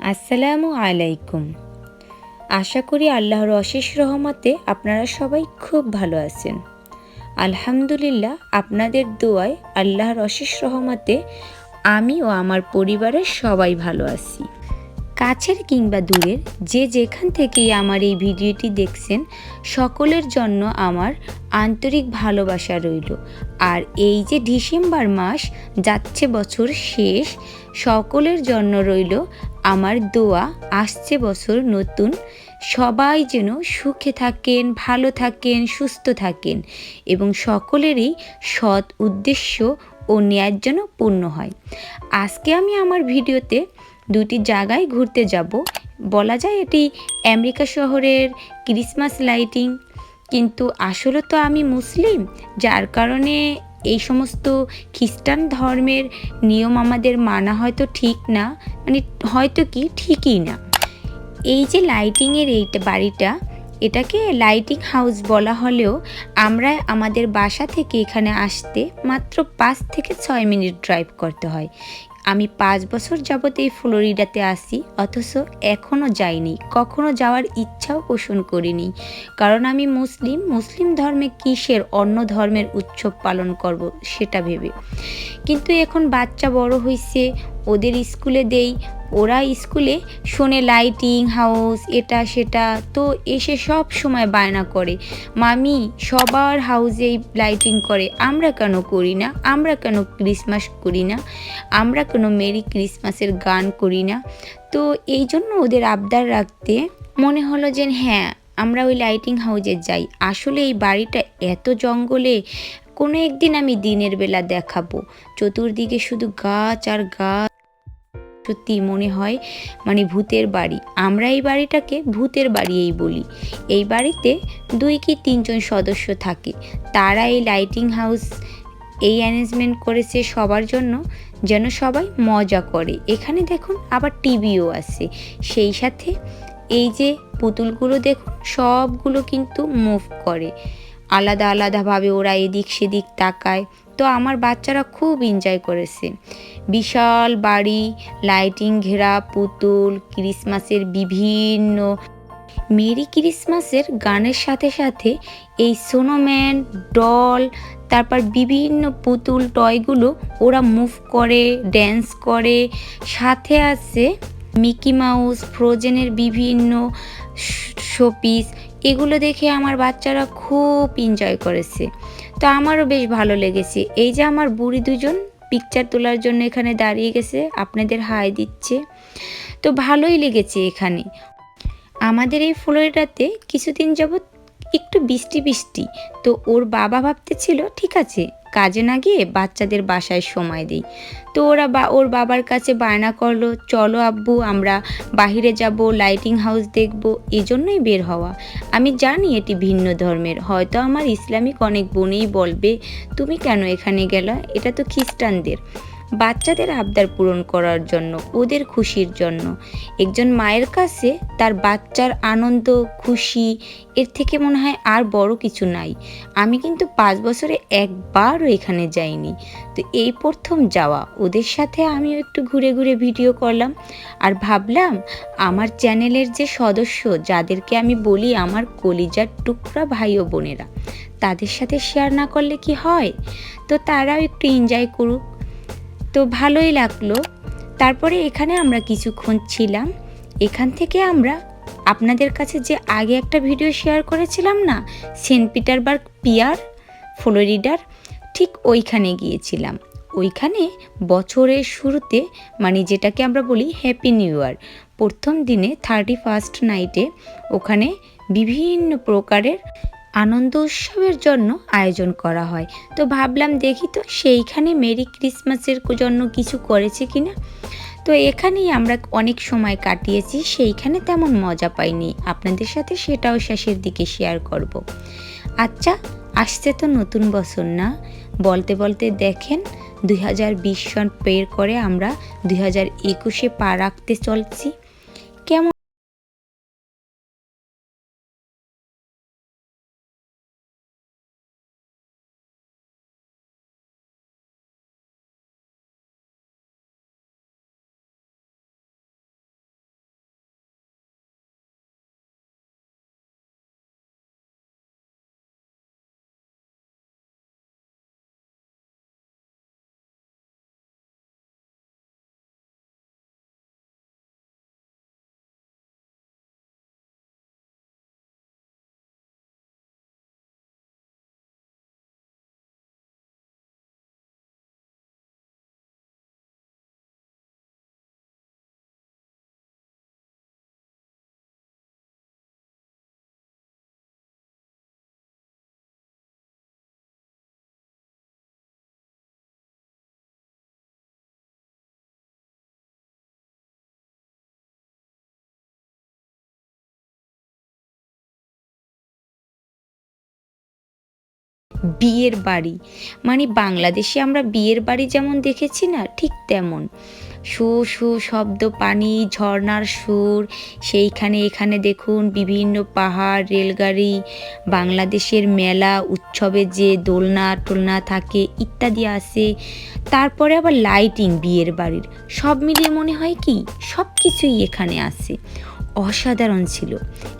আসসালামু আলাইকুম। আশা করি আল্লাহর অশেষ রহমতে আপনারা সবাই খুব ভালো আছেন। আলহামদুলিল্লাহ, আপনাদের দোয়ায় আল্লাহর অশেষ রহমতে আমি ও আমার পরিবারের সবাই ভালো আছি। কাছের কিংবা দূরের যে যেখান থেকেই আমার এই ভিডিওটি দেখছেন, সকলের জন্য আমার আন্তরিক ভালোবাসা রইল। আর এই যে ডিসেম্বর মাস যাচ্ছে বছর শেষ, সকলের জন্য রইল আমার দোয়া, আসছে বছর নতুন। সবাই যেন সুখে থাকেন, ভালো থাকেন, সুস্থ থাকেন এবং সকলেরই সৎ উদ্দেশ্য ও ন্যায় যেন পূর্ণ হয়। আজকে আমি আমার ভিডিওতে দুটি জায়গায় ঘুরতে যাব। বলা যায় এটি আমেরিকা শহরের ক্রিসমাস লাইটিং। কিন্তু আসলে তো আমি মুসলিম, যার কারণে এই সমস্ত খ্রিস্টান ধর্মের নিয়ম আমাদের মানা হয়তো ঠিক না মানে হয়তো কি ঠিকই না। এই যে লাইটিংয়ের এইটা বাড়িটা, এটাকে লাইটিং হাউস বলা হলেও আমরা আমাদের বাসা থেকে এখানে আসতে মাত্র পাঁচ থেকে ছয় মিনিট ড্রাইভ করতে হয়। আমি পাঁচ বছর যাবত এই ফ্লোরিডাতে আসি অথচ এখনও যাইনি। কখনো যাওয়ার ইচ্ছাও পোষণ করিনি। কারণ আমি মুসলিম মুসলিম ধর্মে কিসের অন্য ধর্মের উৎসব পালন করব, সেটা ভেবে। কিন্তু এখন বাচ্চা বড় হয়েছে ওদের স্কুলে দেই, ওরা স্কুলে শোনে লাইটিং হাউস এটা সেটা, তো এসে সব সময় বায়না করে। মামি সবার হাউসেই লাইটিং করে, আমরা কেন করি না? আমরা কেন ক্রিসমাস করি না? আমরা কেন মেরি ক্রিসমাসের গান করি না? তো এই জন্য ওদের আবদার রাখতে মনে হলো যে হ্যাঁ আমরা ওই লাইটিং হাউসে যাই। আসলে এই বাড়িটা এত জঙ্গলে, কোনো একদিন আমি দিনের বেলা দেখাবো। চতুর্দিকে শুধু গাছ আর গাছ। সত্যি মনে হয় মানে ভূতের বাড়ি। আমরা এই বাড়িটাকে ভূতের বাড়িই বলি। এই বাড়িতে দুই কি তিনজন সদস্য থাকে। তারা এই লাইটিং হাউস এই অ্যারেঞ্জমেন্ট করেছে সবার জন্য, যেন সবাই মজা করে। এখানে দেখুন আবার টিভিও আছে। সেই সাথে এই যে পুতুলগুলো দেখুন, সবগুলো কিন্তু মুভ করে। আলাদা আলাদাভাবে ওরা এদিক সেদিক তাকায়। তো আমার বাচ্চারা খুব এনজয় করেছে। বিশাল বাড়ি লাইটিং ঘেরা, পুতুল, ক্রিসমাসের বিভিন্ন। মেরি ক্রিসমাসের গানের সাথে সাথে এই সোনোম্যান ডল তারপর বিভিন্ন পুতুল টয়গুলো ওরা মুভ করে ড্যান্স করে। সাথে আছে মিকি মাউস ফ্রোজেনের বিভিন্ন শোপিস এগুলো দেখে আমার বাচ্চারা খুব এনজয় করেছে। তো আমারও বেশ ভালো লেগেছে। এই যে আমার বুড়ি দুজন পিকচার তোলার জন্য এখানে দাঁড়িয়ে গেছে, আপনাদের হাই দিচ্ছে। তো ভালোই লেগেছে এখানে। আমাদের এই ফ্লোরিডাতে কিছুদিন যাবৎ একটু বৃষ্টি বৃষ্টি। তো ওর বাবা ভাবতে ছিল ঠিক আছে, কাজে না গিয়ে বাচ্চাদের বাসায় সময় দিই। তো ওরা বা, ওর বাবার কাছে বায়না করল, চলো আব্বু, আমরা বাহিরে যাব লাইটিং হাউস দেখব। এই জন্যই বের হওয়া। আমি জানি এটি ভিন্ন ধর্মের, হয়তো আমার ইসলামিক অনেক বোনেই বলবে, তুমি কেন এখানে গেলা? এটা তো খ্রিস্টানদের। বাচ্চাদের আবদার পূরণ করার জন্য, ওদের খুশির জন্য। একজন মায়ের কাছে তার বাচ্চার আনন্দ, খুশি, এর থেকে মনে হয় আর বড় কিছু নাই। আমি কিন্তু পাঁচ বছরে একবারও এখানে যাইনি। তো এই প্রথম যাওয়া। ওদের সাথে আমিও একটু ঘুরে ঘুরে ভিডিও করলাম। আর ভাবলাম, আমার চ্যানেলের যে সদস্য, যাদেরকে আমি বলি আমার কলিজার টুকরা ভাই ও বোনেরা, তাদের সাথে শেয়ার না করলে কি হয়? তো তারাও একটু এনজয় করুক। তো ভালোই লাগল। তারপরে এখানে আমরা কিছুক্ষণ ছিলাম। এখান থেকে আমরা আপনাদের কাছে যে আগে একটা ভিডিও শেয়ার করেছিলাম না, সেন্ট পিটারবার্গ পিয়ার, ফ্লোরিডার, ঠিক ওইখানে গিয়েছিলাম। ওইখানে বছরের শুরুতে মানে যেটাকে আমরা বলি হ্যাপি নিউ ইয়ার প্রথম দিনে থার্টি ফার্স্ট নাইটে ওখানে বিভিন্ন প্রকারের আনন্দ উৎসবের জন্য আয়োজন করা হয়। তো ভাবলাম দেখি তো সেইখানে মেরি ক্রিসমাসের জন্য কিছু করেছে কি না তো এখানেই আমরা অনেক সময় কাটিয়েছি, সেইখানে তেমন মজা পাইনি। আপনাদের সাথে সেটাও শেষের দিকে শেয়ার করব। আচ্ছা আসছে তো নতুন বছর না? বলতে বলতে দেখেন, দুই হাজার বিশ সন পের করে আমরা দুই হাজার একুশে পা রাখতে চলছি। বিয়ের বাড়ি। মানে বাংলাদেশে আমরা বিয়ের বাড়ি যেমন দেখেছি না, ঠিক তেমন। সু সু, শব্দ, পানি ঝর্নার সুর, সেইখানে এখানে দেখুন বিভিন্ন পাহাড়, রেলগাড়ি, বাংলাদেশের মেলা, উৎসবে যে দোলনা, টোলনা থাকে ইত্যাদি আছে। তারপরে আবার লাইটিং বিয়ের বাড়ির। সব মিলিয়ে মনে হয় কি, সব কিছুই এখানে আছে। অসাধারণ ছিল।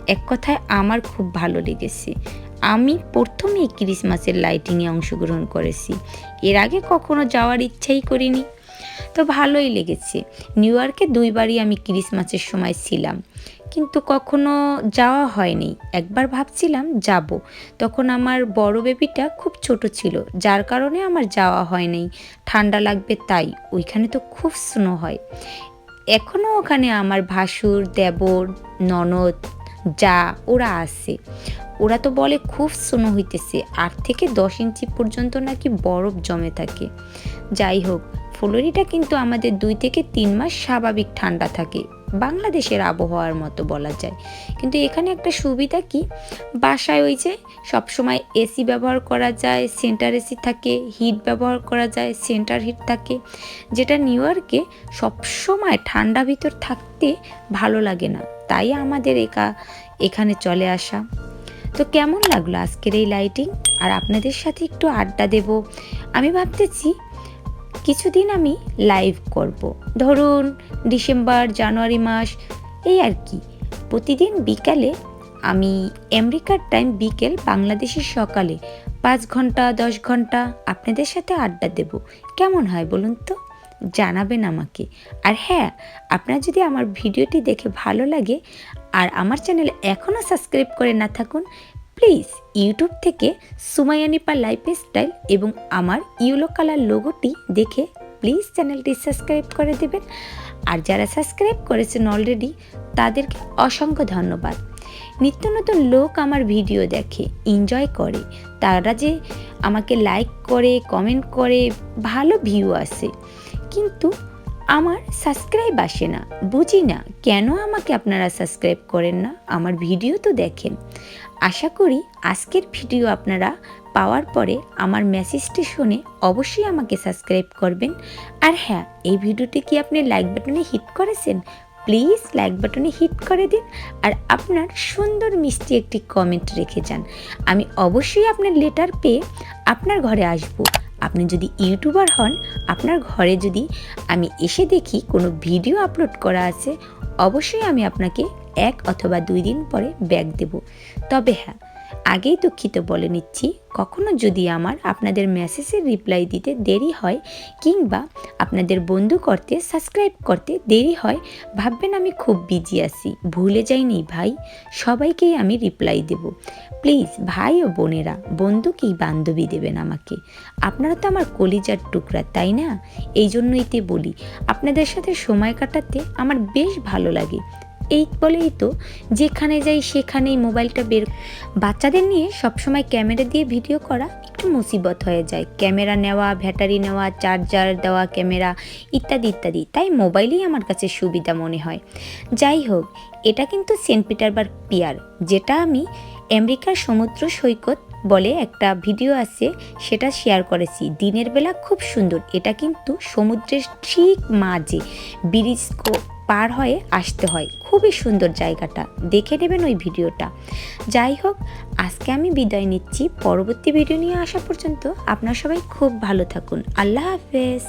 এক কথায় আমার খুব ভালো লেগেছে। আমি প্রথমেই ক্রিসমাসের লাইটিংয়ে অংশগ্রহণ করেছি। এর আগে কখনো যাওয়ার ইচ্ছাই করিনি। তো ভালোই লেগেছে। নিউ ইয়র্কে দুইবারই আমি ক্রিসমাসের সময় ছিলাম। কিন্তু কখনো যাওয়া হয়নি। একবার ভাবছিলাম যাব। তখন আমার বড় বেবিটা খুব ছোট ছিল, যার কারণে আমার যাওয়া হয়নি। ঠান্ডা লাগবে তাই, ওইখানে তো খুব স্নো হয়। এখনও ওখানে আমার ভাসুর, দেবর, ননদ, যা, ওরা আছে। ওরা তো বলে খুব স্নো হইতেছে, আট থেকে দশ ইঞ্চি পর্যন্ত নাকি বরফ জমে থাকে। যাই হোক ফ্লোরিডা কিন্তু আমাদের দুই থেকে তিন মাস স্বাভাবিক ঠান্ডা থাকে, বাংলাদেশের আবহাওয়ার মতো বলা যায়। কিন্তু এখানে একটা সুবিধা কি? বাসায় ওই যে সবসময় এসি ব্যবহার করা যায়, সেন্টার এসি থাকে, হিট ব্যবহার করা যায়, সেন্টার হিট থাকে, যেটা নিউ ইয়র্কে সবসময় ঠান্ডা ভিতর থাকতে ভালো লাগে না। তাই আমাদের একা এখানে চলে আসা। তো কেমন লাগল আজকের এই লাইটিং আর আপনাদের সাথে একটু আড্ডা দেব। আমি ভাবতেছি কিছুদিন আমি লাইভ করব। ধরুন ডিসেম্বর, জানুয়ারি মাস, এই আর কি। প্রতিদিন বিকালে আমি আমেরিকার টাইম বিকেল বাংলাদেশের সকালে পাঁচ ঘণ্টা, দশ ঘণ্টা আপনাদের সাথে আড্ডা দেব। কেমন হয় বলুন তো? জানাবেন আমাকে। আর হ্যাঁ আপনার যদি আমার ভিডিওটি দেখে ভালো লাগে আর আমার চ্যানেল এখনও সাবস্ক্রাইব করে না থাকুন, প্লিজ ইউটিউব থেকে সুমাইয়ানিপা লাইফ স্টাইল এবং আমার ইউলো কালার লোগোটি দেখে প্লিজ চ্যানেলটি সাবস্ক্রাইব করে দেবেন। আর যারা সাবস্ক্রাইব করেছেন অলরেডি, তাদেরকে অসংখ্য ধন্যবাদ। নিত্য নতুন লোক আমার ভিডিও দেখে এনজয় করে। তারা যে আমাকে লাইক করে কমেন্ট করে, ভালো ভিউ আসে। কিন্তু আমার সাবস্ক্রাইব আসে না। বুঝি না, কেন আমাকে আপনারা সাবস্ক্রাইব করেন না? আমার ভিডিও তো দেখেন। আশা করি আজকের ভিডিও আপনারা পাওয়ার পরে আমার মেসেজটি শুনে অবশ্যই আমাকে সাবস্ক্রাইব করবেন। আর হ্যাঁ এই ভিডিওটি কি আপনি লাইক বাটনে হিট করেছেন? প্লিজ লাইক বাটনে হিট করে দিন। আর আপনার সুন্দর মিষ্টি একটি কমেন্ট রেখে যান। আমি অবশ্যই আপনার লেটার পেয়ে আপনার ঘরে আসব। আপনি যদি ইউটিউবার হন, আপনার ঘরে যদি আমি এসে দেখি কোনো ভিডিও আপলোড করা আছে, অবশ্যই আমি আপনাকে এক অথবা দুই দিন পরে ব্যাগ দেব। তবে হ্যাঁ আগেই দুঃখিত বলে নিচ্ছি, কখনো যদি আমার আপনাদের মেসেজের রিপ্লাই দিতে দেরি হয় কিংবা আপনাদের বন্ধু করতে সাবস্ক্রাইব করতে দেরি হয়, ভাববেন আমি খুব বিজি আছি। ভুলে যাইনি ভাই সবাইকেই আমি রিপ্লাই দেব। প্লিজ ভাই ও বোনেরা বন্ধু কি বান্ধবী দেবেন আমাকে। আপনারা তো আমার কলিজার টুকরা, তাই না? এই জন্যই তে বলি, আপনাদের সাথে সময় কাটাতে আমার বেশ ভালো লাগে। এই বলেই তো যেখানে যাই সেখানেই মোবাইলটা বের বাচ্চাদের নিয়ে সবসময় ক্যামেরা দিয়ে ভিডিও করা একটু মুসিবত হয়ে যায়। ক্যামেরা নেওয়া, ব্যাটারি নেওয়া, চার্জার দেওয়া, ক্যামেরা ইত্যাদি ইত্যাদি। তাই মোবাইলেই আমার কাছে সুবিধা মনে হয়। যাই হোক, এটা কিন্তু সেন্ট পিটারবার্গ পিয়ার, যেটা আমি আমেরিকার সমুদ্র সৈকত বলে একটা ভিডিও আছে, সেটা শেয়ার করেছি। দিনের বেলা খুব সুন্দর। এটা কিন্তু সমুদ্রের ঠিক মাঝে, ব্রিজ পার হয়ে আসতে হয়। খুবই সুন্দর জায়গাটা। দেখে নেবেন ওই ভিডিওটা। যাই হোক, আজকে আমি বিদায় নিচ্ছি। পরবর্তী ভিডিও নিয়ে আসা পর্যন্ত আপনার সবাই খুব ভালো থাকুন। আল্লাহ হাফেজ।